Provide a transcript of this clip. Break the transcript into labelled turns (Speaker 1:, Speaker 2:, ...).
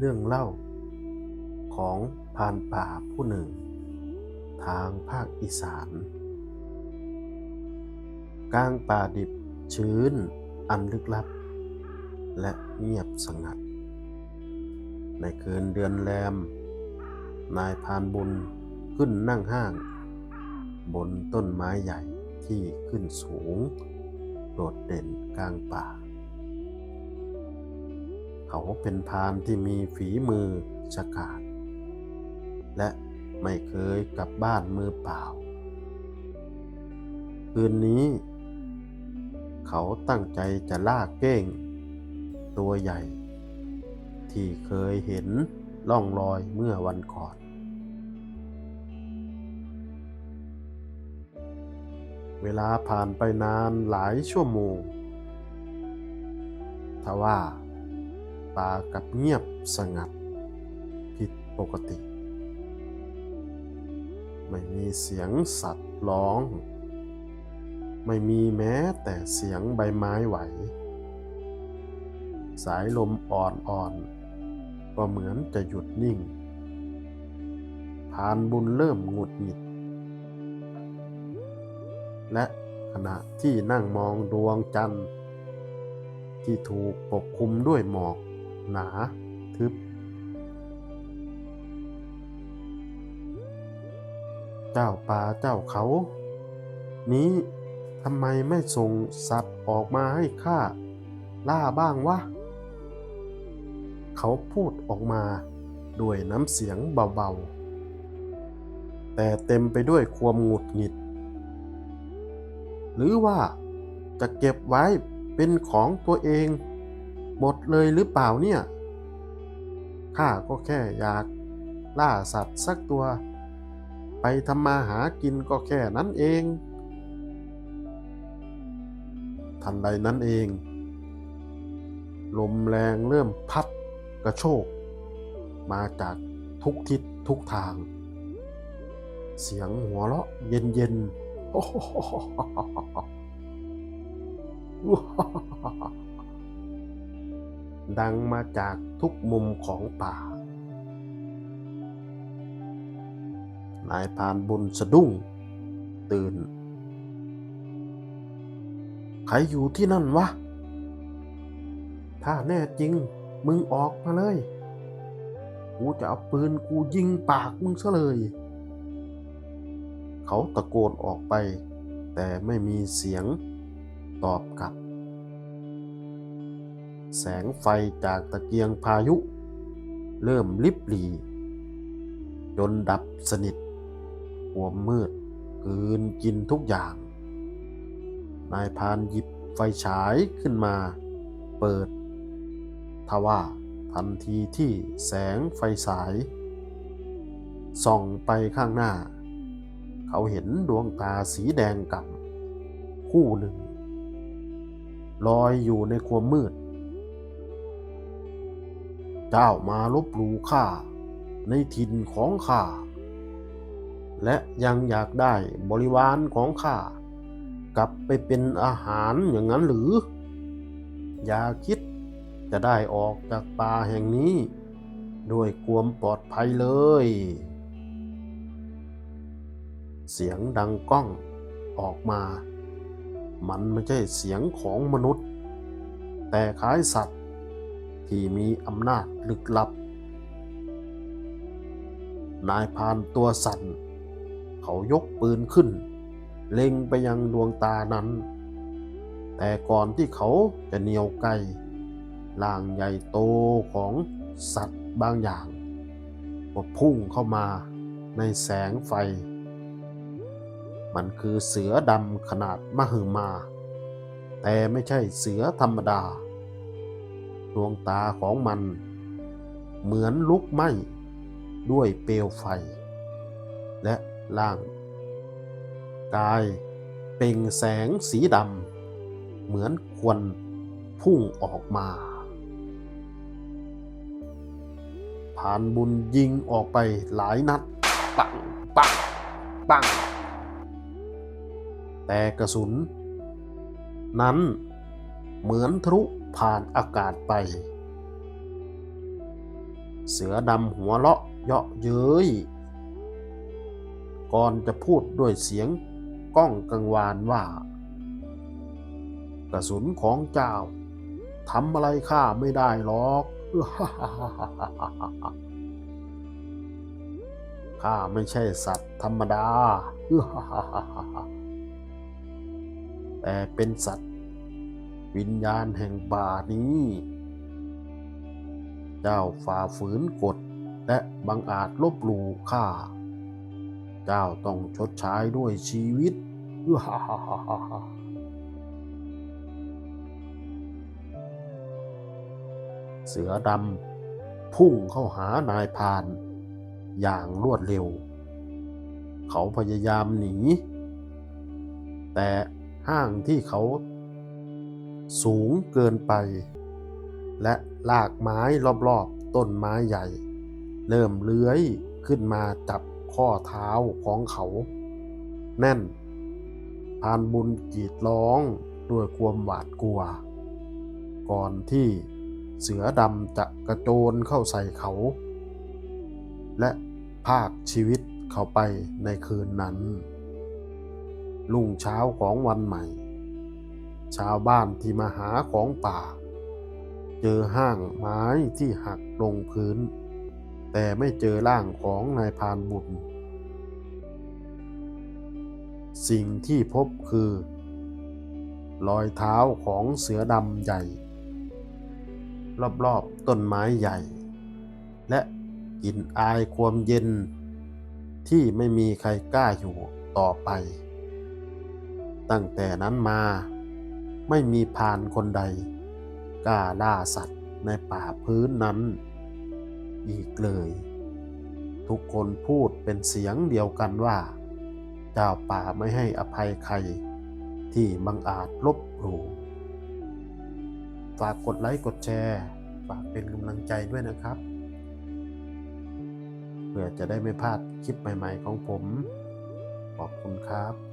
Speaker 1: เรื่องเล่า ของพานป่าผู้หนึ่ง ทางภาคอีสาน กลางป่าดิบชื้น อันลึกลับ และเงียบสงัด ในคืนเดือนแรม นายพานบุญขึ้นนั่งห้าง บนต้นไม้ใหญ่ที่ขึ้นสูง โดดเด่นกลางป่า เขาเป็นพรานที่มีฝีมือฉกาจและไม่เคยกลับบ้านมือเปล่า คืนนี้ เขาตั้งใจจะล่าเก้ง ตัวใหญ่ ที่เคยเห็นล่องรอยเมื่อวันก่อน เวลาผ่านไปนานหลายชั่วโมงทว่า ปากับเงียบสงัด ผิดปกติ ไม่มีเสียงสัตว์ร้อง ไม่มีแม้แต่เสียงใบไม้ไหว สายลมอ่อนๆก็เหมือนจะหยุดนิ่งพานบุญเริ่มหงุดหงิด และขณะที่นั่งมองดวงจันทร์ที่ถูกปกคลุมด้วยหมอก หนา ทึบ เจ้าป่าเจ้าเขา นี้ทำไมไม่ส่งสัตว์ออกมาให้ข้าล่าบ้างวะ เขาพูดออกมาด้วยน้ำเสียงเบาๆ แต่เต็มไปด้วยความหงุดหงิด หรือว่าจะเก็บไว้เป็นของตัวเอง หมดเลยหรือเปล่าเนี่ย ข้าก็แค่อยากล่าสัตว์สักตัว ไปทำมาหากินก็แค่นั้นเอง ทันใดนั้นเอง ลมแรงเริ่มพัดกระโชก มาจากทุกทิศทุกทาง เสียงหัวเราะเย็นเย็นๆ ดังมาจากทุกมุมของป่า นายพานบุญสะดุ้ง ตื่น ใครอยู่ที่นั่นวะ ถ้าแน่จริงมึงออกมาเลย กูจะเอาปืนกูยิงปากมึงซะเลย เขาตะโกนออกไป แต่ไม่มีเสียงตอบกลับ แสงไฟจากตะเกียงพายุ เริ่มลิบหลีจนดับสนิทความมืดกืนกินทุกอย่าง นายพานหยิบไฟฉายขึ้นมา เปิด ทว่าทันทีที่แสงไฟฉาย ส่องไปข้างหน้า เขาเห็นดวงตาสีแดงก่ำคู่หนึ่ง ลอยอยู่ในความมืด เจ้ามาลบหลู่ข้าในถิ่นของข้า และยังอยากได้บริวารของข้ากลับไปเป็นอาหารอย่างนั้นหรือ อย่าคิดจะได้ออกจากป่าแห่งนี้ ด้วยความปลอดภัยเลย เสียงดังก้องออกมา มันไม่ใช่เสียงของมนุษย์ แต่คล้ายสัตว์ ที่มีอำนาจลึกลับ นายพานตัวสั่น เขายกปืนขึ้น เล็งไปยังดวงตานั้น แต่ก่อนที่เขาจะเหนียวไกลล่างใหญ่โตของสัตว์บางอย่างก็พุ่งเข้ามาในแสงไฟ มันคือเสือดำขนาดมหึมา แต่ไม่ใช่เสือธรรมดา ดวงตาของมัน เหมือนลุกไหม้ด้วยเปลวไฟ และร่าง กายเป่งแสงสีดำ เหมือนควันพุ่งออกมา ผ่านบุญยิงออกไปหลายนัด ปัง ปัง ปัง แต่กระสุน นั้นเหมือนทะลุ ผ่านอากาศไป เสือดำหัวเราะเยาะเย้ย ก่อนจะพูดด้วยเสียงก้องกังวานว่า กระสุนของเจ้าทำอะไรข้าไม่ได้หรอกข้าไม่ใช่สัตว์ธรรมดา แต่เป็นสัตว วิญญาณแห่งป่านี้ เจ้าฝ่าฝืนกฎและบังอาจลบหลู่ข้า เจ้าต้องชดใช้ด้วยชีวิตเสือดำพุ่งเข้าหานายพาน อย่างรวดเร็ว เขาพยายามหนี แต่ห้างที่เขา สูงเกินไป และลากไม้รอบๆต้นไม้ใหญ่ เริ่มเลื้อยขึ้นมาจับข้อเท้าของเขา แน่น พานบุญกรีดร้องด้วยความหวาดกลัว ก่อนที่เสือดำจะกระโจนเข้าใส่เขา และภาคชีวิตเขาไปในคืนนั้น รุ่งเช้าของวันใหม่ ชาวบ้านที่มาหาของป่า เจอห้างไม้ที่หักลงพื้น แต่ไม่เจอร่างของนายพานบุญ สิ่งที่พบคือ รอยเท้าของเสือดำใหญ่ รอบๆต้นไม้ใหญ่ และกลิ่นอายความเย็น ที่ไม่มีใครกล้าอยู่ต่อไป ตั้งแต่นั้นมา ไม่มีพานคนใดกล้าล่าสัตว์ในป่าพื้นนั้น อีกเลย ทุกคนพูดเป็นเสียงเดียวกันว่า เจ้าป่าไม่ให้อภัยใคร ที่บังอาจลบหลู่ฝากกดไลค์กดแชร์ ฝากเป็นกำลังใจด้วยนะครับ เพื่อจะได้ไม่พลาดคลิปใหม่ ๆ ของผม ขอบคุณครับ